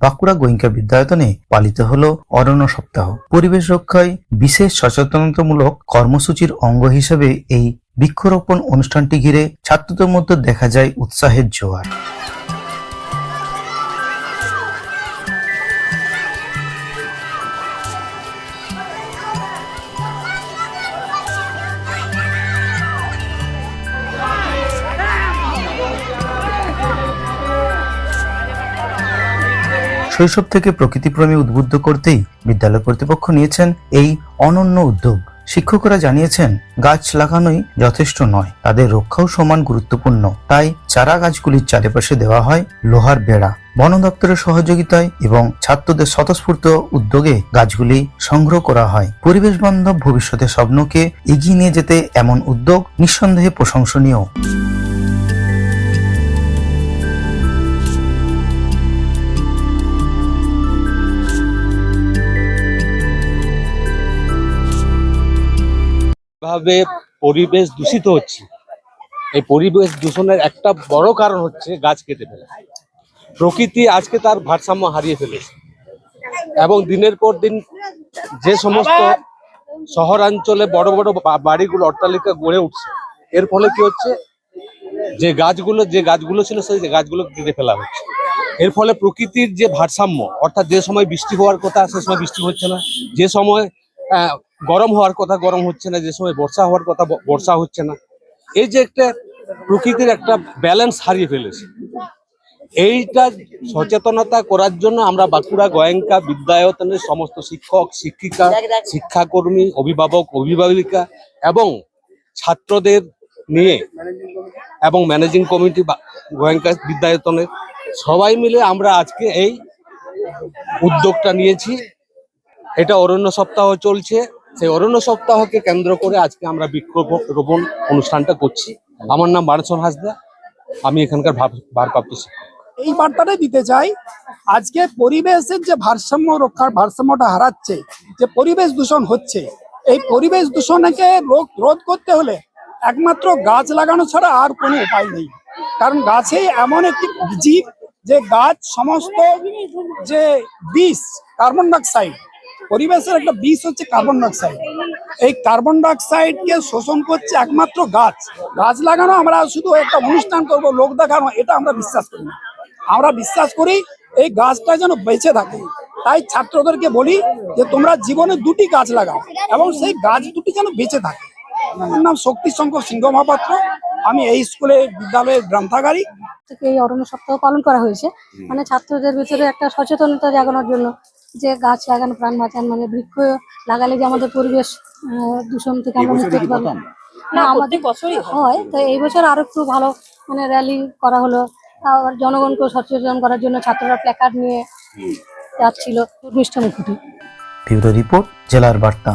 বাঁকুড়া গোয়েঙ্কা বিদ্যায়তনে পালিত হল অরণ্য সপ্তাহ। পরিবেশ রক্ষায় বিশেষ সচেতনতামূলক কর্মসূচির অঙ্গ হিসেবে এই বৃক্ষরোপণ অনুষ্ঠানটি ঘিরে ছাত্রদের মধ্যে দেখা যায় উৎসাহের জোয়ার। শৈশব থেকে প্রকৃতিপ্রেমী উদ্বুদ্ধ করতেই বিদ্যালয় কর্তৃপক্ষ নিয়েছেন এই অনন্য উদ্যোগ। শিক্ষকরা জানিয়েছেন, গাছ লাগানোই যথেষ্ট নয়, তাদের রক্ষাও সমান গুরুত্বপূর্ণ। তাই চারা গাছগুলির চারিপাশে দেওয়া হয় লোহার বেড়া। বন দপ্তরের সহযোগিতায় এবং ছাত্রদের স্বতঃস্ফূর্ত উদ্যোগে গাছগুলি সংগ্রহ করা হয়। পরিবেশ বান্ধব ভবিষ্যতের স্বপ্নকে এগিয়ে নিয়ে যেতে এমন উদ্যোগ নিঃসন্দেহে প্রশংসনীয়। ভাবে পরিবেশ দূষিত হচ্ছে। এই পরিবেশ দূষণের একটা বড় কারণ হচ্ছে গাছ কেটে ফেলা। প্রকৃতি আজকে তার ভারসাম্য হারিয়ে ফেলেছে এবং দিনের পর দিন যে সমস্ত শহরাঞ্চলে বড় বড় বাড়িগুলো, অট্টালিকা গড়ে উঠছে, এর ফলে কি হচ্ছে? যে গাছগুলো যে গাছগুলো ছিল সেই গাছগুলো কেটে ফেলা হচ্ছে। এর ফলে প্রকৃতির যে ভারসাম্য, অর্থাৎ যে সময় বৃষ্টি হওয়ার কথা, সে সময় বৃষ্টি হচ্ছে না। যে সময় গরম হওয়ার কথা গরম হচ্ছে না যে সময় বর্ষা হওয়ার কথা বর্ষা হচ্ছে না। এই যে একটা প্রকৃতির একটা ব্যালেন্স হারিয়ে ফেলেছে। এইটা সচেতনতা করার জন্য আমরা বাঁকুড়া গোয়েঙ্কা বিদ্যায়তনের সমস্ত শিক্ষক শিক্ষিকা শিক্ষাকর্মী অভিভাবক অভিভাবিকা এবং ছাত্রদের নিয়ে এবং ম্যানেজিং কমিটি গোয়েঙ্কা বিদ্যায়তনের সবাই মিলে আমরা আজকে এই উদ্যোগটা নিয়েছি। এটা অরণ্য সপ্তাহ চলছে। সেই অরণ্য সপ্তাহকে কেন্দ্র করে আজকে আমরা বৃক্ষরোপণ অনুষ্ঠানটা করছি। আমার নাম বানেশ্বর হাসদা। আমি এখানকার ভার- ভারপ্রাপ্ত এই বার্তাটাই দিতে চাই, আজকে পরিবেশের যে ভারসাম্য রক্ষার ভারসাম্যটা হারাচ্ছে, যে পরিবেশ দূষণ হচ্ছে, এই পরিবেশ দূষণকে রোধ রোধ করতে হলে একমাত্র গাছ লাগানো ছাড়া আর কোনো উপায় নেই। কারণ গাছে এমন একটি জীব, যে গাছ সমস্ত যে বিষ, কার্বন ডাইঅক্সাইড পরিবেশের একটা বিষ হচ্ছে কার্বন ডাইঅক্সাইড এই কার্বন ডাইঅক্সাইডকে শোষণ করছে একমাত্র গাছ। গাছ লাগানো আমরা শুধু একটা অনুষ্ঠান করব, লোক দেখানো, এটা আমরা বিশ্বাস করি না। আমরা বিশ্বাস করি এই গাছটা যেন বেঁচে থাকে। তাই ছাত্রদেরকে বলি যে, তোমরা জীবনে দুটি গাছ লাগাও এবং সেই গাছ দুটি যেন বেঁচে থাকে। আমার নাম শক্তি শঙ্কর সিংহ মহাপাত্র। আমি এই স্কুলে বিদ্যালয়ের গ্রন্থাগারিক। থেকে এই অরণ্য সপ্তাহ পালন করা হয়েছে। মানে ছাত্রদের ভিতরে একটা সচেতনতা জাগানোর জন্য যে গাছ লাগানো প্রাণ বাঁচান মানে বৃক্ষ লাগালে যে আমাদের পরিবেশ আহ, দূষণ থেকে আমরা মুক্তি না আমাদের বছরই হয়। তো এই বছর আরও একটু ভালো মানে র্যালি করা হলো। আর জনগণকে সচেতন করার জন্য ছাত্ররা প্ল্যাকার্ড নিয়ে যাচ্ছিল। ব্যুরো রিপোর্ট জেলার বার্তা।